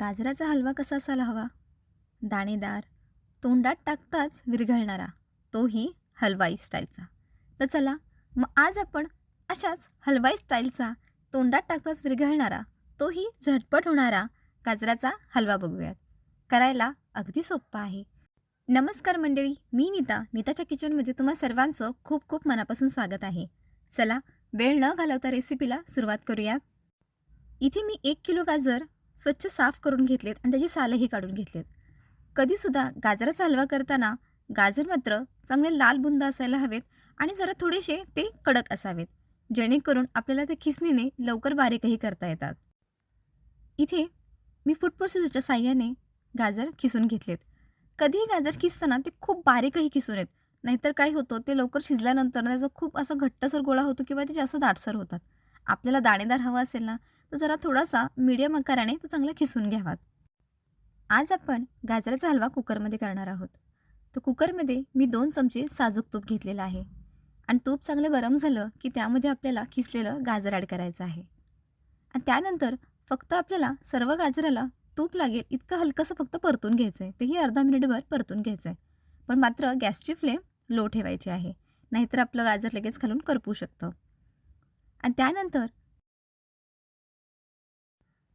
गाजराचा हलवा कसा असायला हवा? दाणेदार. तोंडात टाकताच विरघळणारा. तोही हलवाई स्टाईलचा. तर चला मग आज आपण अशाच हलवाई स्टाईलचा तोंडात टाकताच विरघळणारा तोही झटपट होणारा गाजराचा हलवा बघूयात. करायला अगदी सोप्पा आहे. नमस्कार मंडळी मी नीता. नीताच्या किचनमध्ये तुम्हा सर्वांचं खूप खूप मनापासून स्वागत आहे. चला वेळ न घालवता रेसिपीला सुरुवात करूयात. इथे मी एक किलो गाजर स्वच्छ साफ करून घेतलेत आणि त्याची सालंही काढून घेतलेत. कधीसुद्धा गाजराचा हलवा करताना गाजर मात्र चांगले लाल बुंद असायला हवेत आणि जरा थोडेसे ते कडक असावेत जेणेकरून आपल्याला ते खिसणीने लवकर बारीकही करता येतात. इथे मी फूड प्रोसेसरच्या साह्याने गाजर खिसून घेतलेत. कधीही गाजर खिसताना ते खूप बारीकही खिसून येत नाहीतर काय होतं ते लवकर शिजल्यानंतर त्याचा खूप असा घट्टसर गोळा होतो किंवा ते जास्त दाटसर होतात. आपल्याला दाणेदार हवा असेल ना तर जरा थोडासा मीडियम आकाराने तो चांगला खिसून घ्यावात. आज आपण गाजराचा हलवा कुकरमध्ये करणार आहोत. तर कुकरमध्ये मी दोन चमचे साजूक तूप घेतलेलं आहे. आणि तूप चांगलं गरम झालं की त्यामध्ये आपल्याला खिसलेलं गाजर ॲड करायचं आहे. आणि त्यानंतर फक्त आपल्याला सर्व गाजराला तूप लागेल इतकं हलकंसं फक्त परतून घ्यायचं आहे तेही अर्धा मिनिटभर परतून घ्यायचं आहे पण मात्र गॅसची फ्लेम लो ठेवायची आहे. नाहीतर आपलं गाजर लगेच खालून करपू शकतं. आणि त्यानंतर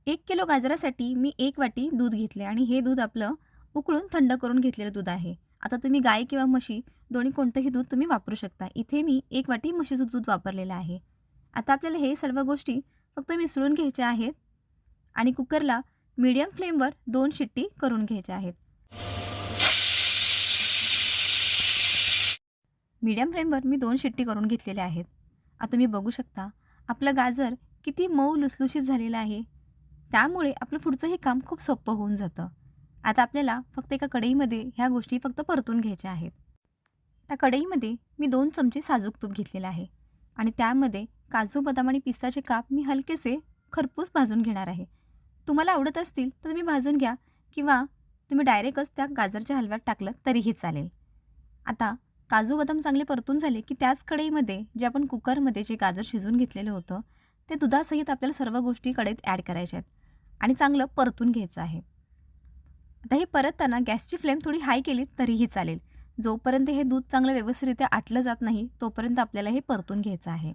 एक किलो गाजरासाठी मी एक वाटी दूध घेतले आणि हे दूध आपलं उकळून थंड करून घेतलेलं दूध आहे. आता तुम्ही गाय किंवा म्हशी दोन्ही कोणतंही दूध तुम्ही वापरू शकता. इथे मी एक वाटी म्हशीचं दूध वापरलेलं आहे. आता आपल्याला हे सर्व गोष्टी फक्त मिसळून घ्यायच्या आहेत आणि कुकरला मीडियम फ्लेमवर दोन शिट्टी करून घ्यायच्या आहेत. मीडियम फ्लेमवर मी दोन शिट्टी करून घेतलेल्या आहेत. आता तुम्ही बघू शकता आपलं गाजर किती मऊ लुसलुशीत झालेलं आहे. त्यामुळे आपलं पुढचंही काम खूप सोपं होऊन जातं. आता आपल्याला फक्त एका कढईमध्ये ह्या गोष्टी फक्त परतून घ्यायच्या आहेत. त्या कढईमध्ये मी दोन चमचे साजूक तूप घेतलेलं आहे आणि त्यामध्ये काजू बदाम आणि पिस्ताचे काप मी हलकेसे खरपूस भाजून घेणार आहे. तुम्हाला आवडत असतील तर तुम्ही भाजून घ्या किंवा तुम्ही डायरेक्टच त्या गाजरच्या हलव्यात टाकलं तरीही चालेल. आता काजू बदाम चांगले परतून झाले की त्याच कढईमध्ये जे आपण कुकरमध्ये जे गाजर शिजवून घेतलेलं होतं ते दुधासहित आपल्याला सर्व गोष्टी कढईत ॲड करायच्या आहेत. आणि चांगलं परतून घ्यायचं आहे. आता हे परतताना गॅसची फ्लेम थोडी हाय केली तरीही चालेल. जोपर्यंत हे दूध चांगलं व्यवस्थितरित्या आटलं जात नाही तोपर्यंत आपल्याला हे परतून घ्यायचं आहे.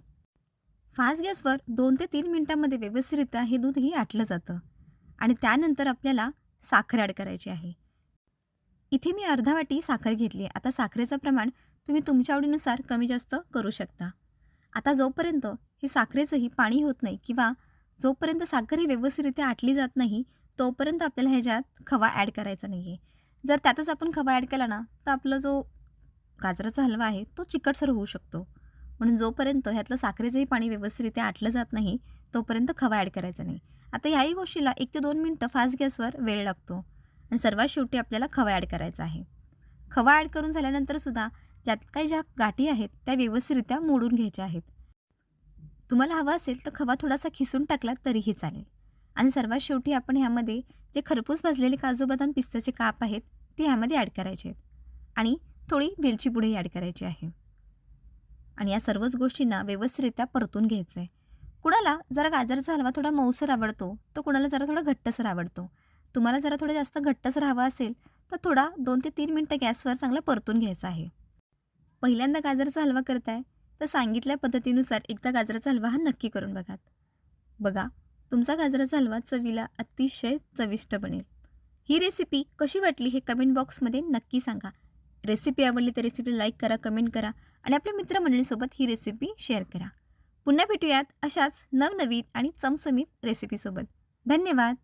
फास्ट गॅसवर दोन ते तीन मिनटामध्ये व्यवस्थितरित्या हे दूधही आटलं जातं. आणि त्यानंतर आपल्याला साखर ॲड करायची आहे. इथे मी अर्धा वाटी साखर घेतली आहे. आता साखरेचं प्रमाण तुम्ही तुमच्या आवडीनुसार कमी जास्त करू शकता. आता जोपर्यंत हे साखरेचंही पाणी होत नाही किंवा जोपर्यंत साखर ही व्यवस्थितरित्या आटली जात नाही तोपर्यंत आपल्याला ह्याच्यात खवा ॲड करायचा नाही आहे जर त्यातच आपण खवा ॲड केला ना तर आपला जो गाजराचा हलवा आहे तो चिकटसर होऊ शकतो. म्हणून जोपर्यंत ह्यातलं साखरेचंही पाणी व्यवस्थितरित्या आटलं जात नाही तोपर्यंत खवा ॲड करायचा नाही. आता ह्याही गोष्टीला एक ते दोन मिनटं फास्ट गॅसवर वेळ लागतो आणि सर्वात शेवटी आपल्याला खवा ॲड करायचा आहे. खवा ॲड करून झाल्यानंतरसुद्धा ज्यात काही ज्या गाठी आहेत त्या व्यवस्थितरित्या मोडून घ्यायच्या आहेत. तुम्हाला हवा असेल तर खवा थोडासा खिसून टाकला तरीही चालेल. आणि सर्वात शेवटी आपण ह्यामध्ये जे खरपूस भाजलेले काजू बदाम पिस्त्याचे काप आहेत ते ह्यामध्ये ॲड करायचे आहेत. आणि थोडी वेलची पुढेही ॲड करायची आहे. आणि या सर्वच गोष्टींना व्यवस्थितरित्या परतून घ्यायचं आहे. कुणाला जरा गाजरचा हलवा थोडा मऊसर आवडतो तर कुणाला जरा थोडा घट्टसर आवडतो. तुम्हाला जरा थोडा जास्त घट्टसर हवा असेल तर थोडा दोन ते तीन मिनटं गॅसवर चांगला परतून घ्यायचा आहे. पहिल्यांदा गाजरचा हलवा करताय तर सांगितल्या पद्धतीनुसार एकदा गाजराचा हलवा हा नक्की करून बघात बघा तुमचा गाजराचा हलवा चवीला अतिशय चविष्ट बनेल. ही रेसिपी कशी वाटली हे कमेंट बॉक्समध्ये नक्की सांगा. रेसिपी आवडली तर रेसिपी लाईक करा कमेंट करा आणि आपल्या मित्रमंडळीसोबत ही रेसिपी शेअर करा. पुन्हा भेटूयात अशाच नवनवीन आणि चमचमीत रेसिपीसोबत धन्यवाद!